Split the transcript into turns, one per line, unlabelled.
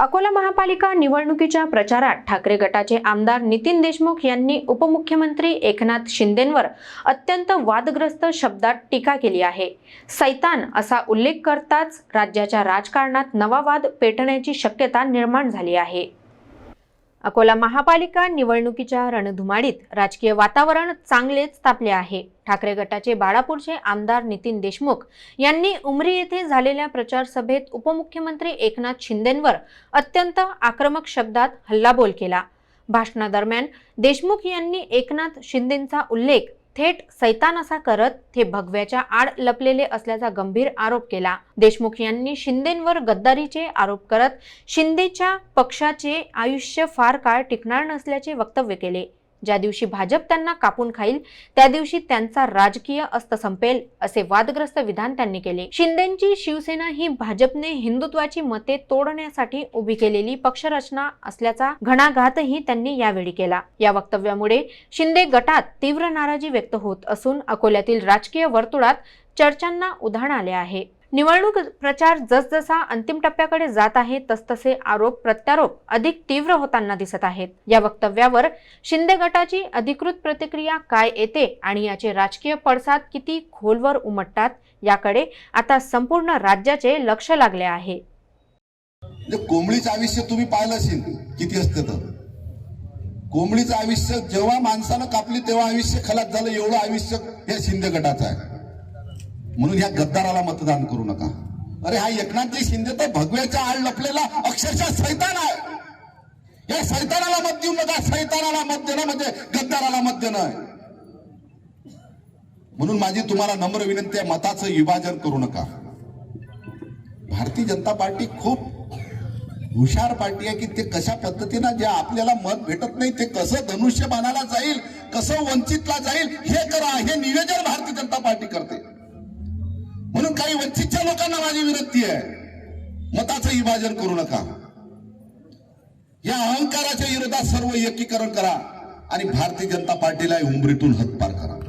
अकोला महापालिका निवडणुकीच्या प्रचारात ठाकरे गटाचे आमदार नितीन देशमुख यांनी उपमुख्यमंत्री एकनाथ शिंदेंवर अत्यंत वादग्रस्त शब्दात टीका केली आहे. सैतान असा उल्लेख करताच राज्याच्या राजकारणात नवा वाद पेटण्याची शक्यता निर्माण झाली आहे. अकोला महापालिका निवडणुकीच्या रणधुमाडीत राजकीय वातावरण चांगलेच तापले आहे. ठाकरे गटाचे बाळापूरचे आमदार नितीन देशमुख यांनी उमरी येथे झालेल्या प्रचार सभेत उपमुख्यमंत्री एकनाथ शिंदेंवर अत्यंत आक्रमक शब्दात हल्लाबोल केला. भाषणादरम्यान देशमुख यांनी एकनाथ शिंदेंचा उल्लेख थेट सैतान असा करत ते भगव्याच्या आड लपलेले असल्याचा गंभीर आरोप केला. देशमुख यांनी शिंदेंवर गद्दारीचे आरोप करत शिंदेच्या पक्षाचे आयुष्य फार काळ टिकणार नसल्याचे वक्तव्य केले. ज्या दिवशी भाजप त्यांना कापून खाईल त्या दिवशी त्यांचा राजकीय अस्त संपेल असे वादग्रस्त विधान त्यांनी केले. शिंदेची शिवसेना ही भाजपने हिंदुत्वाची मते तोडण्यासाठी उभी केलेली पक्षरचना असल्याचा घणाघातही त्यांनी यावेळी केला. या वक्तव्यामुळे शिंदे गटात तीव्र नाराजी व्यक्त होत असून अकोल्यातील राजकीय वर्तुळात चर्चांना उधाण आले आहे. निवडणूक प्रचार जसजसा अंतिम टप्प्याकडे जात आहे तसतसे आरोप प्रत्यारोप अधिक तीव्र होताना दिसत आहेत. या वक्तव्यावर शिंदे गटाची अधिकृत प्रतिक्रिया काय येते आणि याचे राजकीय पडसाद किती खोलवर उमटतात याकडे आता संपूर्ण राज्याचे लक्ष लागले आहे.
म्हणजे कोंबडीचं आयुष्य तुम्ही पाहिलं असेल किती असतं तर? कोंबडीचं आयुष्य जेव्हा माणसानं कापली तेव्हा आयुष्य खलास झालं एवढं आयुष्य या शिंदे गटाचं आहे. म्हणून ह्या गद्दाराला मतदान करू नका. अरे हा एकनाथजी शिंदे तर भगव्याच्या आड लपलेला अक्षरशः सैतान आहे. या सैतानाला मत देऊ नका सैतानाला मत देणं म्हणजे गद्दाराला मत देणं आहे. म्हणून माझी तुम्हाला नम्र विनंती आहे मताचं विभाजन करू नका. भारतीय जनता पार्टी खूप हुशार पार्टी आहे की ते कशा पद्धतीनं जे आपल्याला मत भेटत नाही ते कसं धनुष्य धनुष्यबाणाला जाईल कसं वंचितला जाईल हे करा हे नियोजन भारतीय जनता पार्टी करते. काही वंचितच्या लोकांना माझी विनंती आहे. मताचं विभाजन करू नका. या अहंकाराच्या विरोधात सर्व एकीकरण करा आणि भारतीय जनता पार्टीला उंबरीतून हतपार करा.